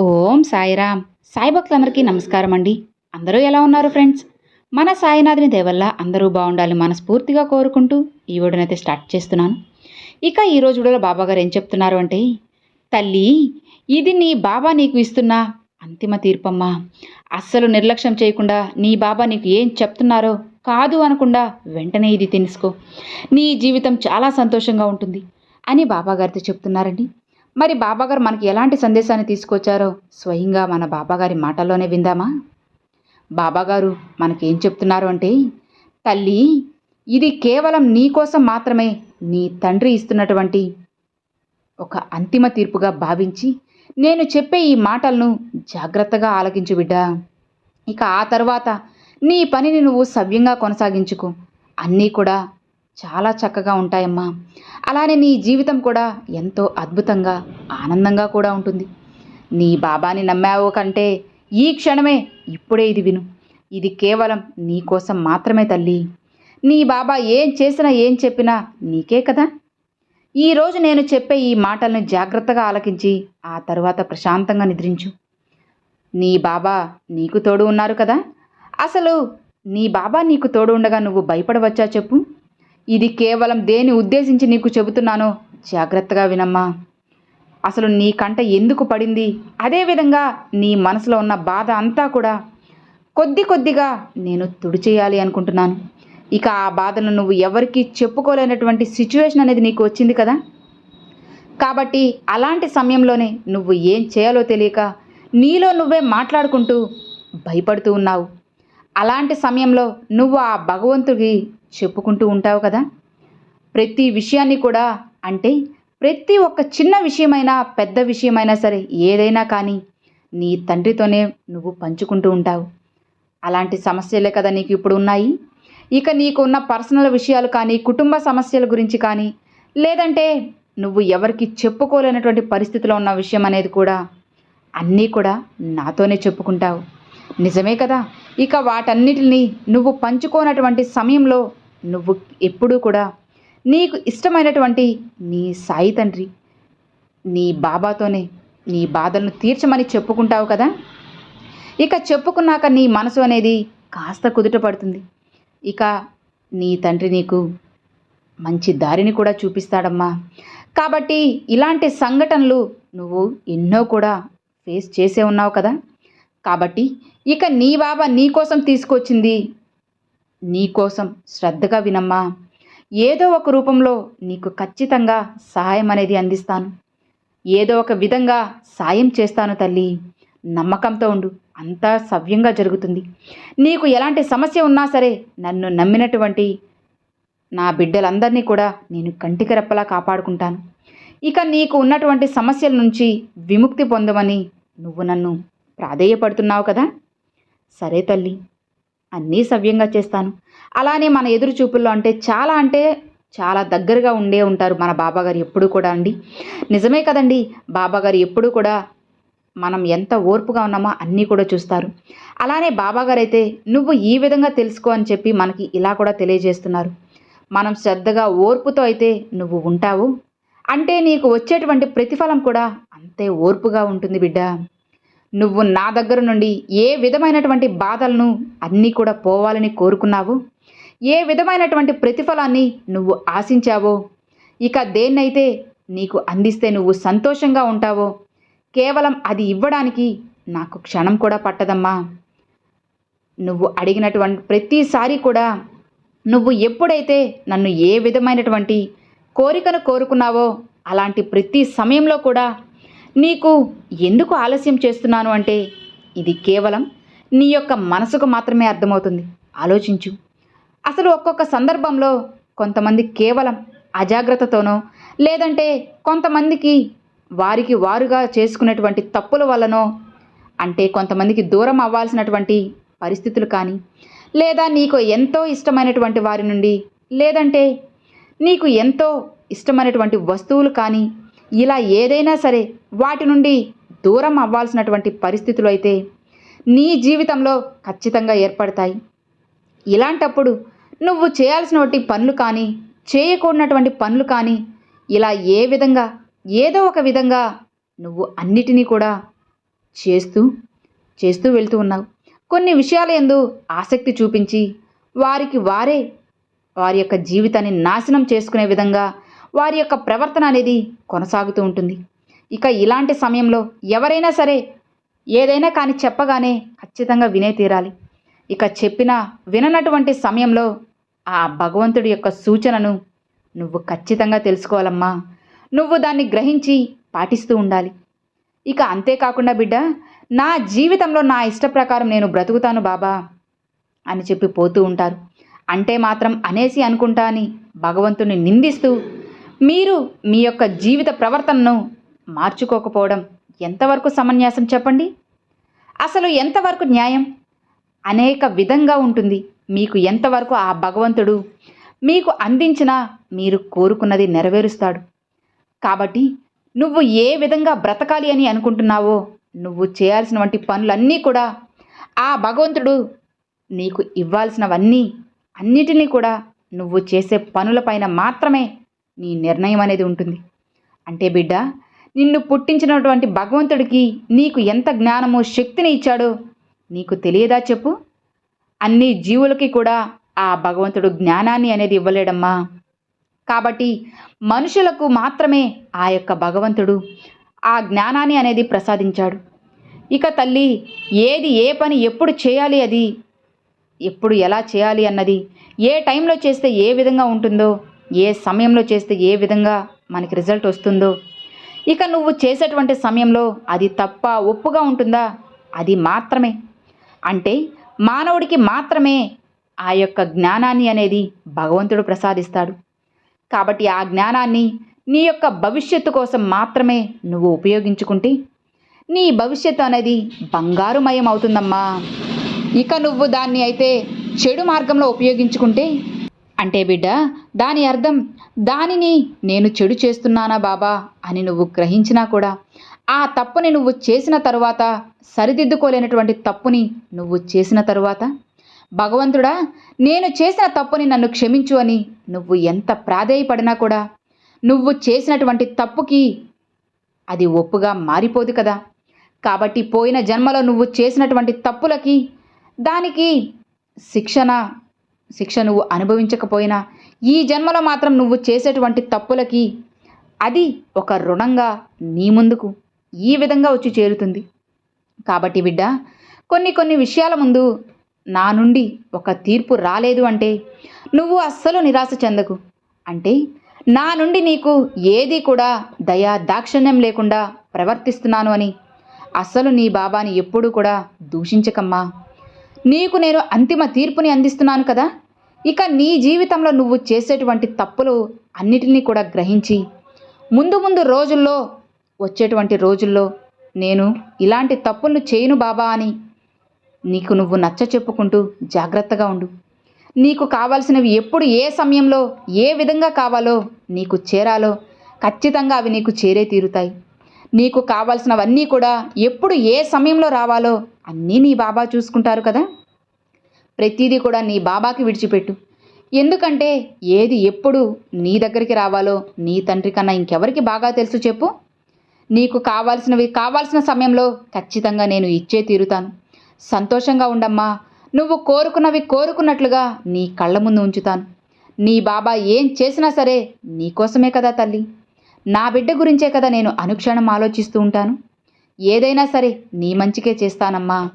ఓం సాయిరామ్. సాయి భక్తులందరికీ నమస్కారం అండి అందరూ ఎలా ఉన్నారు ఫ్రెండ్స్? మన సాయినాథుని దేవల్ల అందరూ బాగుండాలి మనస్ఫూర్తిగా కోరుకుంటూ ఈ వీడియోనైతే స్టార్ట్ చేస్తున్నాను. ఇక ఈ రోజు వీడియోలో బాబా గారు ఏం చెప్తున్నారు అంటే తల్లి ఇది నీ బాబా నీకు ఇస్తున్న అంతిమ తీర్పమ్మా. అస్సలు నిర్లక్ష్యం చేయకుండా నీ బాబా నీకు ఏం చెప్తున్నారో కాదు అనకుండా వెంటనే ఇది తెలుసుకో. నీ జీవితం చాలా సంతోషంగా ఉంటుంది అని బాబాగారితో చెప్తున్నారండి. మరి బాబాగారు మనకి ఎలాంటి సందేశాన్ని తీసుకొచ్చారో స్వయంగా మన బాబాగారి మాటల్లోనే విందామా? బాబాగారు మనకేం చెప్తున్నారు అంటే తల్లి ఇది కేవలం నీ కోసం మాత్రమే నీ తండ్రి ఇస్తున్నటువంటి ఒక అంతిమ తీర్పుగా భావించి నేను చెప్పే ఈ మాటలను జాగ్రత్తగా ఆలకించు బిడ్డా. ఇక ఆ తర్వాత నీ పనిని నువ్వు సవ్యంగా కొనసాగించుకో. అన్నీ కూడా చాలా చక్కగా ఉంటాయమ్మా. అలానే నీ జీవితం కూడా ఎంతో అద్భుతంగా ఆనందంగా కూడా ఉంటుంది. నీ బాబాని నమ్మావు కంటే ఈ క్షణమే ఇప్పుడే ఇది విను. ఇది కేవలం నీ కోసం మాత్రమే తల్లి. నీ బాబా ఏం చేసినా ఏం చెప్పినా నీకే కదా? ఈరోజు నేను చెప్పే ఈ మాటలను జాగ్రత్తగా ఆలకించి ఆ తరువాత ప్రశాంతంగా నిద్రించు. నీ బాబా నీకు తోడు ఉన్నారు కదా? అసలు నీ బాబా నీకు తోడు ఉండగా నువ్వు భయపడవచ్చా చెప్పు? ఇది కేవలం దేని ఉద్దేశించి నీకు చెబుతున్నానో? జాగ్రత్తగా వినమ్మా. అసలు నీ కంట ఎందుకు పడింది? అదేవిధంగా నీ మనసులో ఉన్న బాధ అంతా కూడా కొద్ది కొద్దిగా నేను తుడిచేయాలి అనుకుంటున్నాను. ఇక ఆ బాధను నువ్వు ఎవరికీ చెప్పుకోలేనటువంటి సిచ్యువేషన్ అనేది నీకు వచ్చింది కదా? కాబట్టి అలాంటి సమయంలోనే నువ్వు ఏం చేయాలో తెలియక నీలో నువ్వే మాట్లాడుకుంటూ భయపడుతూ ఉన్నావు. అలాంటి సమయంలో నువ్వు ఆ భగవంతుడికి చెప్పుకుంటూ ఉంటావు కదా? ప్రతి విషయాన్ని కూడా అంటే ప్రతి ఒక్క చిన్న విషయమైనా పెద్ద విషయమైనా సరే ఏదైనా కానీ నీ తండ్రితోనే నువ్వు పంచుకుంటూ ఉంటావు. అలాంటి సమస్యలే కదా నీకు ఇప్పుడు ఉన్నాయి? ఇక నీకు ఉన్న పర్సనల్ విషయాలు కానీ కుటుంబ సమస్యల గురించి కానీ లేదంటే నువ్వు ఎవరికి చెప్పుకోలేనటువంటి పరిస్థితిలో ఉన్న విషయం అనేది కూడా అన్నీ కూడా నాతోనే చెప్పుకుంటావు. నిజమే కదా? ఇక వాటన్నిటిని నువ్వు పంచుకోనటువంటి సమయంలో నువ్వు ఎప్పుడూ కూడా నీకు ఇష్టమైనటువంటి నీ సాయి తండ్రి నీ బాబాతోనే నీ బాధలను తీర్చమని చెప్పుకుంటావు కదా? ఇక చెప్పుకున్నాక నీ మనసు అనేది కాస్త కుదుట పడుతుంది. ఇక నీ తండ్రి నీకు మంచి దారిని కూడా చూపిస్తాడమ్మా. కాబట్టి ఇలాంటి సంఘటనలు నువ్వు ఎన్నో కూడా ఫేస్ చేసే ఉన్నావు కదా? కాబట్టి ఇక నీ బాబా నీ కోసం తీసుకొచ్చింది. నీ కోసం శ్రద్ధగా వినమ్మా. ఏదో ఒక రూపంలో నీకు ఖచ్చితంగా సహాయం అనేది అందిస్తాను. ఏదో ఒక విధంగా సాయం చేస్తాను తల్లి. నమ్మకంతో ఉండు. అంతా సవ్యంగా జరుగుతుంది. నీకు ఎలాంటి సమస్య ఉన్నా సరే నన్ను నమ్మినటువంటి నా బిడ్డలందరినీ కూడా నేను కంటికి రెప్పలా కాపాడుకుంటాను. ఇక నీకు ఉన్నటువంటి సమస్యల నుంచి విముక్తి పొందమని నువ్వు నన్ను ప్రాధేయపడుతున్నావు కదా? సరే తల్లి అన్నీ సవ్యంగా చేస్తాను. అలానే మన ఎదురు చూపుల్లో అంటే చాలా అంటే చాలా దగ్గరగా ఉండే ఉంటారు మన బాబాగారు ఎప్పుడు కూడా అండి. నిజమే కదండి బాబాగారు ఎప్పుడు కూడా మనం ఎంత ఓర్పుగా ఉన్నామో అన్నీ కూడా చూస్తారు. అలానే బాబాగారు అయితే నువ్వు ఈ విధంగా తెలుసుకో అని చెప్పి మనకి ఇలా కూడా తెలియజేస్తున్నారు. మనం శ్రద్ధగా ఓర్పుతో అయితే నువ్వు ఉంటావు. అంటే నీకు వచ్చేటువంటి ప్రతిఫలం కూడా అంతే ఓర్పుగా ఉంటుంది బిడ్డ. నువ్వు నా దగ్గర నుండి ఏ విధమైనటువంటి బాధలను అన్నీ కూడా పోవాలని కోరుకున్నావు? ఏ విధమైనటువంటి ప్రతిఫలాన్ని నువ్వు ఆశించావో? ఇక దేన్నైతే నీకు అందిస్తే నువ్వు సంతోషంగా ఉంటావో? కేవలం అది ఇవ్వడానికి నాకు క్షణం కూడా పట్టదమ్మా. నువ్వు అడిగినటువంటి ప్రతిసారి కూడా నువ్వు ఎప్పుడైతే నన్ను ఏ విధమైనటువంటి కోరికను కోరుకున్నావో అలాంటి ప్రతి సమయంలో కూడా నీకు ఎందుకు ఆలస్యం చేస్తున్నాను అంటే ఇది కేవలం నీ యొక్క మనసుకు మాత్రమే అర్థమవుతుంది. ఆలోచించు. అసలు ఒక్కొక్క సందర్భంలో కొంతమంది కేవలం అజాగ్రత్తతోనో లేదంటే కొంతమందికి వారికి వారుగా చేసుకునేటువంటి తప్పుల వల్లనో అంటే కొంతమందికి దూరం అవ్వాల్సినటువంటి పరిస్థితులు కానీ లేదా నీకు ఎంతో ఇష్టమైనటువంటి వారి నుండి లేదంటే నీకు ఎంతో ఇష్టమైనటువంటి వస్తువులు కానీ ఇలా ఏదైనా సరే వాటి నుండి దూరం అవ్వాల్సినటువంటి పరిస్థితులు అయితే నీ జీవితంలో ఖచ్చితంగా ఏర్పడతాయి. ఇలాంటప్పుడు నువ్వు చేయాల్సినటువంటి పనులు కానీ చేయకూడనటువంటి పనులు కానీ ఇలా ఏ విధంగా ఏదో ఒక విధంగా నువ్వు అన్నిటినీ కూడా చేస్తూ చేస్తూ వెళ్తూ ఉన్నావు. కొన్ని విషయాల ఎందు ఆసక్తి చూపించి వారికి వారే వారి యొక్క జీవితాన్ని నాశనం చేసుకునే విధంగా వారి యొక్క ప్రవర్తన అనేది కొనసాగుతూ ఉంటుంది. ఇక ఇలాంటి సమయంలో ఎవరైనా సరే ఏదైనా కానీ చెప్పగానే ఖచ్చితంగా వినే తీరాలి. ఇక చెప్పిన విననటువంటి సమయంలో ఆ భగవంతుడి యొక్క సూచనను నువ్వు ఖచ్చితంగా తెలుసుకోవాలమ్మా. నువ్వు దాన్ని గ్రహించి పాటిస్తూ ఉండాలి. ఇక అంతేకాకుండా బిడ్డ నా జీవితంలో నా ఇష్ట ప్రకారం నేను బ్రతుకుతాను బాబా అని చెప్పి పోతూ ఉంటారు. అంటే మాత్రం అనేసి అనుకుంటా అని భగవంతుని నిందిస్తూ మీరు మీ యొక్క జీవిత ప్రవర్తనను మార్చుకోకపోవడం ఎంతవరకు సమన్యాసం చెప్పండి? అసలు ఎంతవరకు న్యాయం? అనేక విధంగా ఉంటుంది. మీకు ఎంతవరకు ఆ భగవంతుడు మీకు అందించిన మీరు కోరుకున్నది నెరవేరుస్తాడు. కాబట్టి నువ్వు ఏ విధంగా బ్రతకాలి అని అనుకుంటున్నావో నువ్వు చేయాల్సిన వంటి పనులన్నీ కూడా ఆ భగవంతుడు నీకు ఇవ్వాల్సినవన్నీ అన్నిటినీ కూడా నువ్వు చేసే పనులపైన మాత్రమే నీ నిర్ణయం అనేది ఉంటుంది. అంటే బిడ్డ నిన్ను పుట్టించినటువంటి భగవంతుడికి నీకు ఎంత జ్ఞానము శక్తిని ఇచ్చాడో నీకు తెలియదా చెప్పు? అన్ని జీవులకి కూడా ఆ భగవంతుడు జ్ఞానాన్ని అనేది ఇవ్వలేడమ్మా. కాబట్టి మనుషులకు మాత్రమే ఆ యొక్క భగవంతుడు ఆ జ్ఞానాన్ని అనేది ప్రసాదించాడు. ఇక తల్లి ఏది ఏ పని ఎప్పుడు చేయాలి అది? ఎప్పుడు ఎలా చేయాలి అన్నది ఏ టైంలో చేస్తే ఏ విధంగా ఉంటుందో ఏ సమయంలో చేస్తే ఏ విధంగా మనకి రిజల్ట్ వస్తుందో. ఇక నువ్వు చేసేటువంటి సమయంలో అది తప్ప ఒప్పుగా ఉంటుందా? అది మాత్రమే. అంటే మానవుడికి మాత్రమే ఆ యొక్క జ్ఞానాన్ని అనేది భగవంతుడు ప్రసాదిస్తాడు. కాబట్టి ఆ జ్ఞానాన్ని నీ యొక్క భవిష్యత్తు కోసం మాత్రమే నువ్వు ఉపయోగించుకుంటే నీ భవిష్యత్తు అనేది బంగారుమయం అవుతుందమ్మా ఇక నువ్వు దాన్ని అయితే చెడు మార్గంలో ఉపయోగించుకుంటే అంటే బిడ్డ దాని అర్థం దానిని నేను చెడు చేస్తున్నానా బాబా అని నువ్వు గ్రహించినా కూడా ఆ తప్పుని నువ్వు చేసిన తరువాత సరిదిద్దుకోలేనటువంటి తప్పుని నువ్వు చేసిన తరువాత? భగవంతుడా నేను చేసిన తప్పుని నన్ను క్షమించు అని నువ్వు ఎంత ప్రాధేయపడినా కూడా నువ్వు చేసినటువంటి తప్పుకి అది ఒప్పుగా మారిపోదు కదా. కాబట్టి పోయిన జన్మలో నువ్వు చేసినటువంటి తప్పులకి దానికి శిక్షణ శిక్ష నువ్వు అనుభవించకపోయినా ఈ జన్మలో మాత్రం నువ్వు చేసేటువంటి తప్పులకి అది ఒక రుణంగా నీ ముందుకు ఈ విధంగా వచ్చి చేరుతుంది. కాబట్టి బిడ్డ కొన్ని కొన్ని విషయాల ముందు నా నుండి ఒక తీర్పు రాలేదు అంటే నువ్వు అస్సలు నిరాశ చెందకు. అంటే నా నుండి నీకు ఏది కూడా దయా దాక్షిణ్యం లేకుండా ప్రవర్తిస్తున్నాను అని అస్సలు నీ బాబాని ఎప్పుడూ కూడా దూషించకమ్మా. నీకు నేను అంతిమ తీర్పుని అందిస్తున్నాను కదా? ఇక నీ జీవితంలో నువ్వు చేసేటువంటి తప్పులు అన్నిటినీ కూడా గ్రహించి ముందు ముందు రోజుల్లో వచ్చేటువంటి రోజుల్లో నేను ఇలాంటి తప్పులను చేయను బాబా అని నీకు నువ్వు నచ్చ చెప్పుకుంటూ జాగ్రత్తగా ఉండు. నీకు కావాల్సినవి ఎప్పుడు ఏ సమయంలో ఏ విధంగా కావాలో నీకు చేరాలో ఖచ్చితంగా అవి నీకు చేరే తీరుతాయి. నీకు కావాల్సినవన్నీ కూడా ఎప్పుడు ఏ సమయంలో రావాలో అన్నీ నీ బాబా చూసుకుంటారు కదా. ప్రతిదీ కూడా నీ బాబాకి విడిచిపెట్టు. ఎందుకంటే ఏది ఎప్పుడు నీ దగ్గరికి రావాలో నీ తండ్రి కన్నా ఇంకెవరికి బాగా తెలుసు చెప్పు. నీకు కావాల్సినవి కావాల్సిన సమయంలో ఖచ్చితంగా నేను ఇచ్చే తీరుతాను. సంతోషంగా ఉండమ్మా. నువ్వు కోరుకున్నవి కోరుకున్నట్లుగా నీ కళ్ళ ముందు ఉంచుతాను. నీ బాబా ఏం చేసినా సరే నీకోసమే కదా తల్లి. నా బిడ్డ గురించే కదా నేను అనుక్షణం ఆలోచిస్తూ ఉంటాను. ఏదైనా సరే నీ మంచికే చేస్తానమ్మా.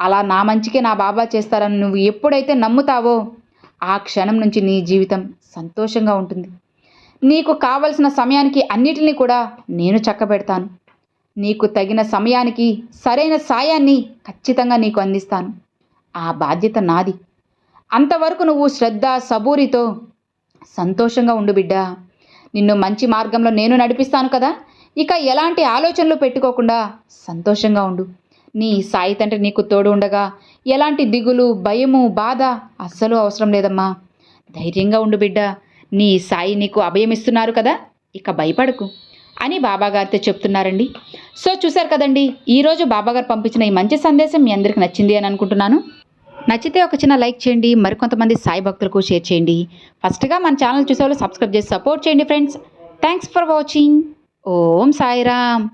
అలా నా మంచికే నా బాబా చేస్తారని నువ్వు ఎప్పుడైతే నమ్ముతావో ఆ క్షణం నుంచి నీ జీవితం సంతోషంగా ఉంటుంది. నీకు కావలసిన సమయానికి అన్నిటినీ కూడా నేను చక్కబెడతాను. నీకు తగిన సమయానికి సరైన సాయాన్ని ఖచ్చితంగా నీకు అందిస్తాను. ఆ బాధ్యత నాది. అంతవరకు నువ్వు శ్రద్ధ సబూరితో సంతోషంగా ఉండు బిడ్డా. నిన్ను మంచి మార్గంలో నేను నడిపిస్తాను కదా. ఇక ఎలాంటి ఆలోచనలు పెట్టుకోకుండా సంతోషంగా ఉండు. నీ సాయి తండ్రి నీకు తోడు ఉండగా ఎలాంటి దిగులు భయము బాధ అస్సలు అవసరం లేదమ్మా. ధైర్యంగా ఉండు బిడ్డ. నీ సాయి నీకు అభయమిస్తున్నారు కదా ఇక భయపడకు అని బాబాగారితో చెప్తున్నారండి. సో చూశారు కదండి ఈరోజు బాబాగారు పంపించిన ఈ మంచి సందేశం మీ అందరికి నచ్చింది అని అనుకుంటున్నాను. నచ్చితే ఒక చిన్న లైక్ చేయండి మరికొంతమంది సాయి భక్తులకు షేర్ చేయండి. ఫస్ట్గా మన ఛానల్ చూసే వాళ్ళు సబ్స్క్రైబ్ చేసి సపోర్ట్ చేయండి friends. Thanks for watching. Om Sairam.